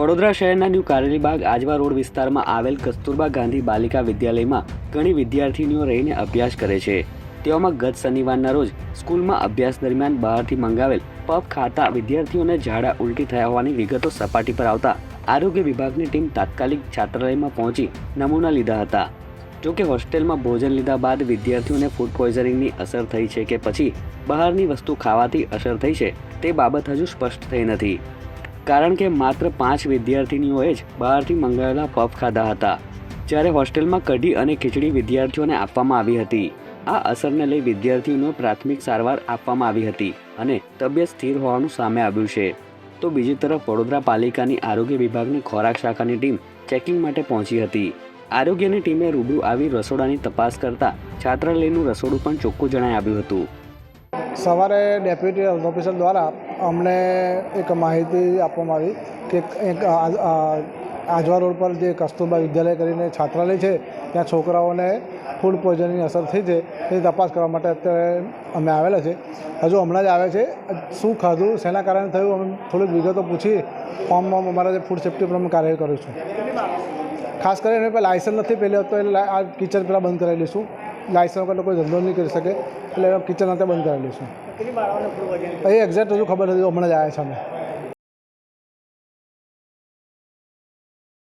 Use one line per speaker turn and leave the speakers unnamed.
વડોદરા શહેરના new Karelibaug Ajwa road વિસ્તારમાં આવેલ કસ્તુરબા ગાંધી બાલિકા વિદ્યાલયમાં ઘણી વિદ્યાર્થીનીઓ રહીને અભ્યાસ કરે છે. તેઓમાં ગત શનિવારના રોજ સ્કૂલમાં અભ્યાસ દરમિયાન બહારથી મંગાવેલ પફ ખાતા વિદ્યાર્થીઓને ઝાડા ઉલટી થયા હોવાની વિગતો સપાટી પર આવતા આરોગ્ય વિભાગની ટીમ તાત્કાલિક છાત્રાલયમાં પહોંચી નમૂના લીધા હતા. જોકે હોસ્ટેલમાં ભોજન લીધા બાદ વિદ્યાર્થીઓને ફૂડ પોઈઝનિંગની અસર થઈ છે કે પછી બહારની વસ્તુ ખાવાથી અસર થઈ છે તે બાબત હજુ સ્પષ્ટ થઈ નથી. કારણ કે માત્ર પાંચ વિદ્યાર્થીનીઓએ જ બહારથી મંગાવેલા પફ ખાધા હતા. જ્યારે હોસ્ટેલમાં કઢી અને ખીચડી વિદ્યાર્થીઓને આપવામાં આવી હતી. આ અસરને લઈ વિદ્યાર્થીઓને પ્રાથમિક સારવાર આપવામાં આવી હતી અને તબિયત સ્થિર હોવાનું સામે આવ્યું છે. તો બીજી તરફ વડોદરા પાલિકાની આરોગ્ય વિભાગની ખોરાક શાખાની ટીમ ચેકિંગ માટે પહોંચી હતી. આરોગ્યની ટીમે રૂબરૂ આવી રસોડાની તપાસ કરતા છાત્રાલયનું રસોડું પણ ચોખ્ખું જણાઈ આવ્યું હતું.
સવારે ડેપ્યુટી ઓફિસર દ્વારા અમને એક માહિતી આપવામાં આવી કે એક આજવા રોડ પર જે કસ્તુરબા વિદ્યાલય કરીને છાત્રાલય છે, ત્યાં છોકરાઓને ફૂડ પોઈઝનની અસર થઈ છે એ તપાસ કરવા માટે અત્યારે અમે આવેલા છે. હજુ હમણાં જ આવે છે. શું ખાધું, શેના કારણે થયું, અમે થોડીક વિગતો પૂછી ફોર્મમાં અમારા જે ફૂડ સેફ્ટી પર અમે કાર્ય કરું છું. ખાસ કરીને લાયસન્સ નથી પહેલાં તો એટલે આ કિચન પહેલાં બંધ કરાવી લઈશું. લાયસન્સ વગર કોઈ ધંધો નહીં કરી શકે. એટલે કિચન અત્યારે બંધ કરાવી લઈશું. એ એક્ઝેક્ટ હજુ ખબર નથી હમણાં જ આવ્યા છે અમે.